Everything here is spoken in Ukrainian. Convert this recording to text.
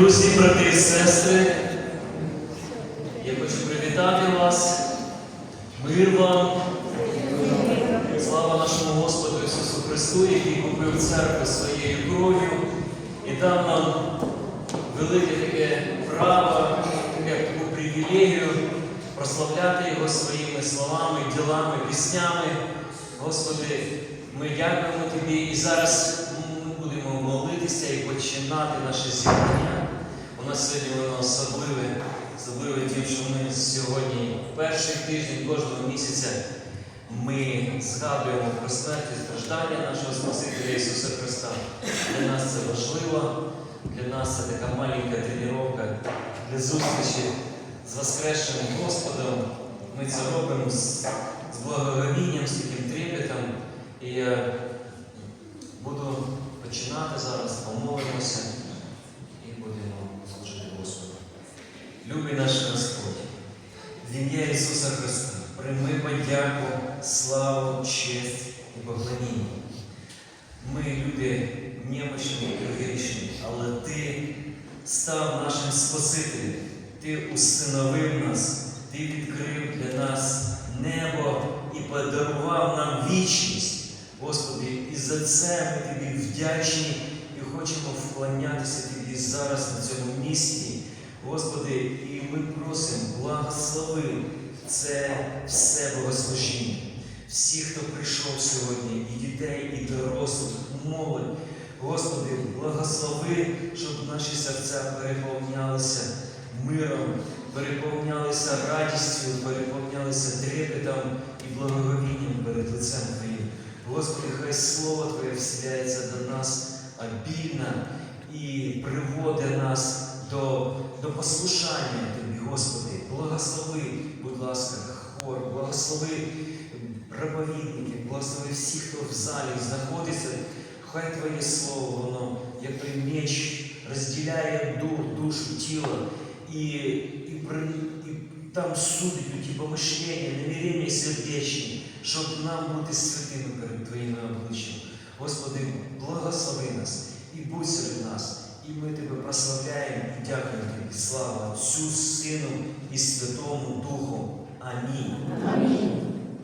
Друзі, брати і сестри, я хочу привітати вас. Мир вам. Слава нашому Господу Ісусу Христу, який купив церкву своєю кров'ю і дав нам велике таке право, таке таку привілегію прославляти Його своїми словами, ділами, піснями. Господи, ми дякуємо Тобі і зараз ми будемо молитися і починати наше зібрання. Нас сьогодні воно особливе, особливе тим, що ми сьогодні, перший тиждень кожного місяця, ми згадуємо про смерть і страждання нашого Спасителя Ісуса Христа. Для нас це важливо, для нас це така маленька тренування для зустрічі з Воскресшим Господом. Ми це робимо з, з благоговінням, з таким трепетом. І я буду починати зараз, помолимося і будемо служити Господу. Любий наш Господь, в ім'я Ісуса Христа, прийми подяку, славу, честь і поклоніння. Ми люди немощні і грішні, але Ти став нашим Спасителем, Ти усиновив нас, Ти відкрив для нас небо і подарував нам вічність. Господи, і за це ми тобі вдячні і хочемо вклонятися тобі зараз на цьому місці. Господи, і ми просимо, благослови це все богослужіння. Всі, хто прийшов сьогодні, і дітей, і дорослих, молодь. Господи, благослови, щоб наші серця переповнялися миром, переповнялися радістю, переповнялися трепетом і благоговінням перед лицем Твоїм. Господи, хай Слово Твоє вселяється до нас обільно і приводить нас до, до послушання Тобі, Господи. Благослови, будь ласка, хор, благослови проповідників, благослови всіх, хто в залі знаходиться. Хай Твоє Слово, воно, як той меч, розділяє дух, душу, тіло і, і, при- і там судить ті помишлення, намірення сердечні, щоб нам бути святими перед Твоїми обличчям. Господи, благослови нас і будь серед нас. І ми Тебе прославляємо і дякуємо Тобі. Слава Отцю, Сину і Святому Духу. Амінь.